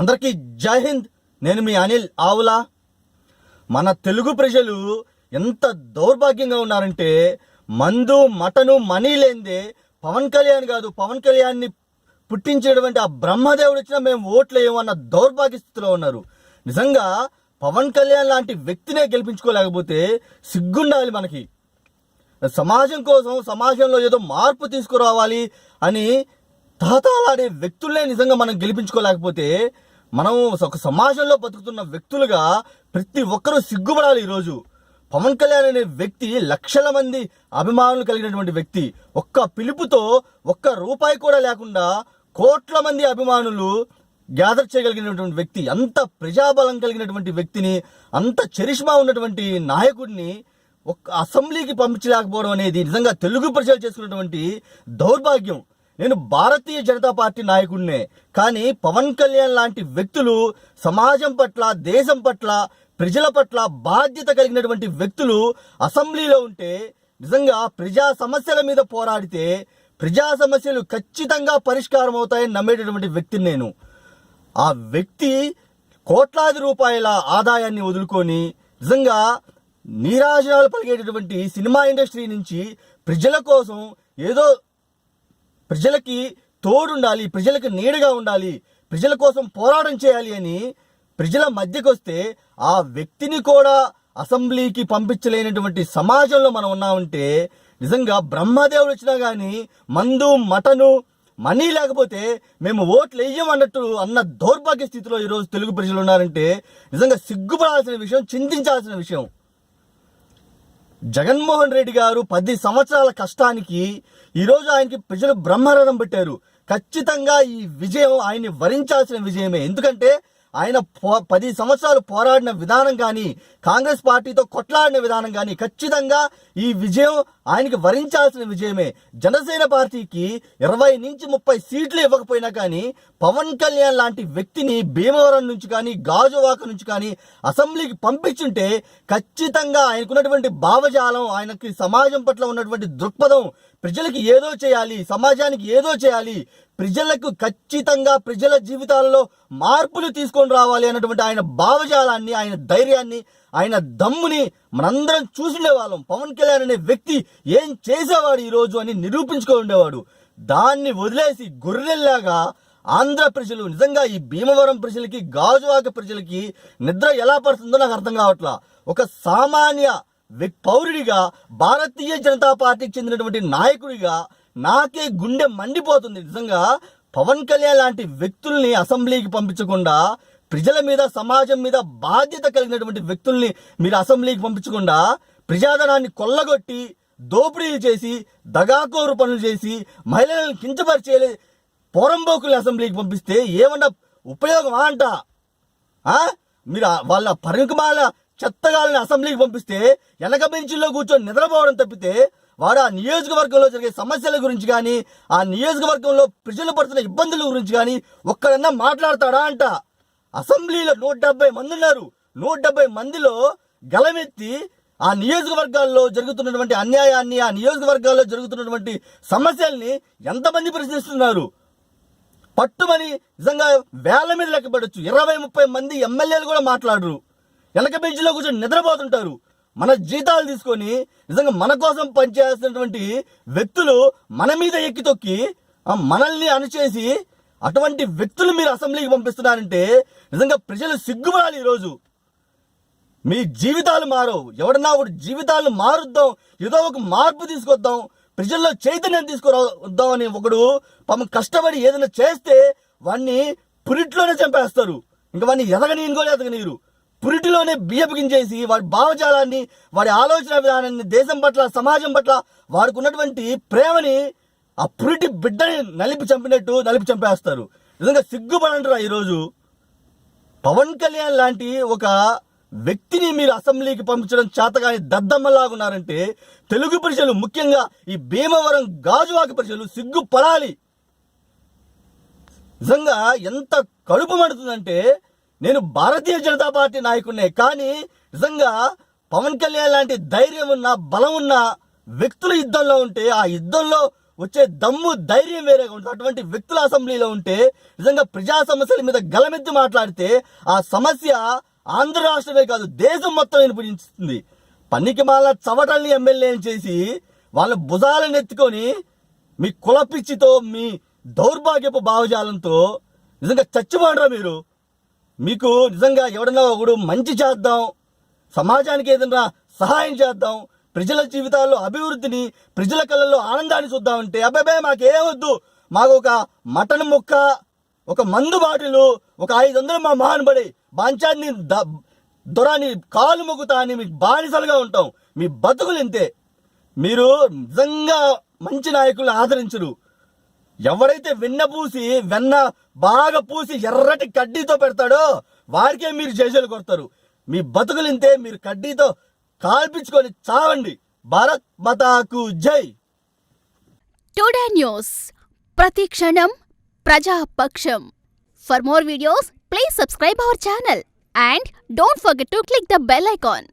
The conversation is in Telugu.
అందరికీ జై హింద్. నేను మీ అనిల్ ఆవులా. మన తెలుగు ప్రజలు ఎంత దౌర్భాగ్యంగా ఉన్నారంటే మందు మటను మనీ లేనిదే పవన్ కళ్యాణ్ కాదు పవన్ కళ్యాణ్ని పుట్టించేటువంటి ఆ బ్రహ్మదేవుడు వచ్చినా మేము ఓట్లేయమన్న దౌర్భాగ్య స్థితిలో ఉన్నారు. నిజంగా పవన్ కళ్యాణ్ లాంటి వ్యక్తినే గెలిపించుకోలేకపోతే సిగ్గుండాలి మనకి. సమాజం కోసం సమాజంలో ఏదో మార్పు తీసుకురావాలి అని తాతాలాడే వ్యక్తులనే నిజంగా మనం గెలిపించుకోలేకపోతే మనం ఒక సమాజంలో బతుకుతున్న వ్యక్తులుగా ప్రతి ఒక్కరూ సిగ్గుపడాలి ఈరోజు. పవన్ కళ్యాణ్ అనే వ్యక్తి లక్షల మంది అభిమానులు కలిగినటువంటి వ్యక్తి. ఒక్క పిలుపుతో ఒక్క రూపాయి కూడా లేకుండా కోట్ల మంది అభిమానులు గ్యాదర్ చేయగలిగినటువంటి వ్యక్తి అంత ప్రజాబలం కలిగినటువంటి వ్యక్తిని అంత చరిష్మా ఉన్నటువంటి నాయకుడిని ఒక్క అసెంబ్లీకి పంపించలేకపోవడం అనేది నిజంగా తెలుగు ప్రజలు చేసుకున్నటువంటి దౌర్భాగ్యం. నేను భారతీయ జనతా పార్టీ నాయకుడినే. కానీ పవన్ కళ్యాణ్ లాంటి వ్యక్తులు సమాజం పట్ల దేశం పట్ల ప్రజల పట్ల బాధ్యత కలిగినటువంటి వ్యక్తులు అసెంబ్లీలో ఉంటే నిజంగా ప్రజా సమస్యల మీద పోరాడితే ప్రజా సమస్యలు ఖచ్చితంగా పరిష్కారం అవుతాయని నమ్మేటటువంటి వ్యక్తిని నేను. ఆ వ్యక్తి కోట్లాది రూపాయల ఆదాయాన్ని వదులుకొని నిజంగా నీరాజనాలు పలిగేటటువంటి సినిమా ఇండస్ట్రీ నుంచి ప్రజల కోసం ఏదో ప్రజలకి తోడుండాలి ప్రజలకు నీడగా ఉండాలి ప్రజల కోసం పోరాటం చేయాలి అని ప్రజల మధ్యకు వస్తే ఆ వ్యక్తిని కూడా అసెంబ్లీకి పంపించలేనటువంటి సమాజంలో మనం ఉన్నామంటే నిజంగా బ్రహ్మదేవుడు వచ్చినా కానీ మందు మటను మనీ లేకపోతే మేము ఓట్లు వేయమన్నట్టు అన్న దౌర్భాగ్య స్థితిలో ఈరోజు తెలుగు ప్రజలు ఉన్నారంటే నిజంగా సిగ్గుపడాల్సిన విషయం చింతించాల్సిన విషయం. జగన్మోహన్ రెడ్డి గారు పది సంవత్సరాల కష్టానికి ఈరోజు ఆయనకి ప్రజలు బ్రహ్మరథం పెట్టారు. ఖచ్చితంగా ఈ విజయం ఆయన్ని వరించాల్సిన విజయమే. ఎందుకంటే ఆయన పో- పది సంవత్సరాలు పోరాడిన విధానం కానీ కాంగ్రెస్ పార్టీతో కొట్లాడిన విధానం కానీ ఖచ్చితంగా ఈ విజయం ఆయనకి వరించాల్సిన విజయమే. జనసేన పార్టీకి ఇరవై నుంచి ముప్పై సీట్లు ఇవ్వకపోయినా కానీ పవన్ కళ్యాణ్ లాంటి వ్యక్తిని భీమవరం నుంచి కానీ గాజువాక నుంచి కానీ అసెంబ్లీకి పంపించుంటే ఖచ్చితంగా ఆయనకున్నటువంటి భావజాలం ఆయనకి సమాజం పట్ల ఉన్నటువంటి దృక్పథం ప్రజలకి ఏదో చేయాలి సమాజానికి ఏదో చేయాలి ప్రజలకు ఖచ్చితంగా ప్రజల జీవితాలలో మార్పులు తీసుకొని రావాలి అన్నటువంటి ఆయన భావజాలాన్ని ఆయన ధైర్యాన్ని ఆయన దమ్ముని మనందరం చూసిండే వాళ్ళం పవన్ కళ్యాణ్ అనే వ్యక్తి ఏం చేసేవాడు ఈరోజు అని నిరూపించుకో ఉండేవాడు. దాన్ని వదిలేసి గొర్రెల్లాగా ఆంధ్ర ప్రజలు నిజంగా ఈ భీమవరం ప్రజలకి గాజువాక ప్రజలకి నిద్ర ఎలా పడుతుందో నాకు అర్థం కావట్లా. ఒక సామాన్య పౌరుడిగా భారతీయ జనతా పార్టీకి చెందినటువంటి నాయకుడిగా నాకే గుండె మండిపోతుంది. నిజంగా పవన్ కళ్యాణ్ లాంటి వ్యక్తుల్ని అసెంబ్లీకి పంపించకుండా ప్రజల మీద సమాజం మీద బాధ్యత కలిగినటువంటి వ్యక్తుల్ని మీరు అసెంబ్లీకి పంపించకుండా ప్రజాధనాన్ని కొల్లగొట్టి దోపిడీలు చేసి దగాకోరు పనులు చేసి మహిళలను కించపరిచే పోరంబోకులు అసెంబ్లీకి పంపిస్తే ఏమన్నా ఉపయోగమా అంట? మీరు వాళ్ళ పరికమాల చెత్తగాళ్ళని అసెంబ్లీకి పంపిస్తే వెనక బెంచుల్లో కూర్చొని నిద్రపోవడం తప్పితే వాడు ఆ నియోజకవర్గంలో జరిగే సమస్యల గురించి కానీ ఆ నియోజకవర్గంలో ప్రజలు పడుతున్న ఇబ్బందుల గురించి కానీ ఒక్కడన్నా మాట్లాడతాడా అంట? అసెంబ్లీలో నూట డెబ్బై మంది ఉన్నారు. నూట డెబ్బై మందిలో గలమెత్తి ఆ నియోజకవర్గాల్లో జరుగుతున్నటువంటి అన్యాయాన్ని ఆ నియోజకవర్గాల్లో జరుగుతున్నటువంటి సమస్యల్ని ఎంతమంది ప్రశ్నిస్తున్నారు? పట్టుమని నిజంగా వేల మీద లెక్క ఇరవై ముప్పై మంది ఎమ్మెల్యేలు కూడా మాట్లాడరు. వెనక బెంచ్లో కూర్చొని నిద్రపోతుంటారు. మన జీతాలు తీసుకొని నిజంగా మన కోసం పనిచేస్తున్నటువంటి వ్యక్తులు మన మీద ఎక్కి తొక్కి మనల్ని అణచేసి అటువంటి వ్యక్తులు మీరు అసెంబ్లీకి పంపిస్తున్నారంటే నిజంగా ప్రజలు సిగ్గుపడాలి ఈరోజు. మీ జీవితాలు మారవు. ఎవడన్నా ఒకటి జీవితాలు మారుద్దాం ఏదో ఒక మార్పు తీసుకొద్దాం ప్రజల్లో చైతన్యం తీసుకురావద్దాం అని ఒకడు పాపం కష్టపడి ఏదైనా చేస్తే వాడిని పురిట్లోనే చంపేస్తారు. ఇంకా వాడిని ఎదగనీయని కూడా ఎదగనీరు పురిటిలోనే బియ్యపుగించేసి వాడి భావజాలాన్ని వాడి ఆలోచన విధానాన్ని దేశం పట్ల సమాజం పట్ల వాడుకున్నటువంటి ప్రేమని ఆ పురిటి బిడ్డని నలిపి చంపినట్టు నలిపి చంపేస్తారు. నిజంగా సిగ్గుపడంటారా ఈరోజు. పవన్ కళ్యాణ్ లాంటి ఒక వ్యక్తిని మీరు అసెంబ్లీకి పంపించడం చేతగాని దద్దమ్మలాగా ఉన్నారంటే తెలుగు ప్రజలు ముఖ్యంగా ఈ భీమవరం గాజువాక ప్రజలు సిగ్గుపడాలి. నిజంగా ఎంత కడుపు మండుతుందంటే నేను భారతీయ జనతా పార్టీ నాయకుడినే కానీ నిజంగా పవన్ కళ్యాణ్ లాంటి ధైర్యం ఉన్న బలం ఉన్న వ్యక్తులు యుద్ధంలో ఉంటే ఆ యుద్ధంలో వచ్చే దమ్ము ధైర్యం వేరేగా ఉంటుంది. అటువంటి వ్యక్తుల అసెంబ్లీలో ఉంటే నిజంగా ప్రజా సమస్యల మీద గలమెత్తి మాట్లాడితే ఆ సమస్య ఆంధ్ర రాష్ట్రమే కాదు దేశం మొత్తం వినిపించింది పనికి మాల చవటల్ని ఎమ్మెల్యేని చేసి వాళ్ళ భుజాలను ఎత్తుకొని మీ కులపిచ్చితో మీ దౌర్భాగ్యపు భావజాలంతో నిజంగా చచ్చిపోండ్రా మీరు. మీకు నిజంగా ఎవడన్నా ఒకడు మంచి చేద్దాం సమాజానికి ఏదైనా సహాయం చేద్దాం ప్రజల జీవితాల్లో అభివృద్ధిని ప్రజల కళ్ళల్లో ఆనందాన్ని చూద్దామంటే అబ్బాయి మాకు ఏమొద్దు మాకు ఒక మటన్ ముక్క ఒక మందు బాటిలు ఒక ఐదు వందలు మా మహానుబడి బాంచాన్ని ద- దొరాని కాలు మొక్కుతా అని మీకు బానిసలుగా ఉంటాం. మీ బతుకులు ఇంతే. మీరు నిజంగా మంచి నాయకులను ఆదరించరు. ఎవరైతే వెన్న పూసి వెన్న బాగా పూసి ఎర్రటి కడ్డీతో పెడతాడో వారికే మీరు జైజలు కొడతారు. మీ బతుకులు ఇంతే మీరు కడ్డీతో కాల్పించుకొని చావండి. భారత్ మతాకు జై. Today news. ప్రతి క్షణం ప్రజాపక్షం. For more videos please subscribe our channel. And don't forget to click the bell icon.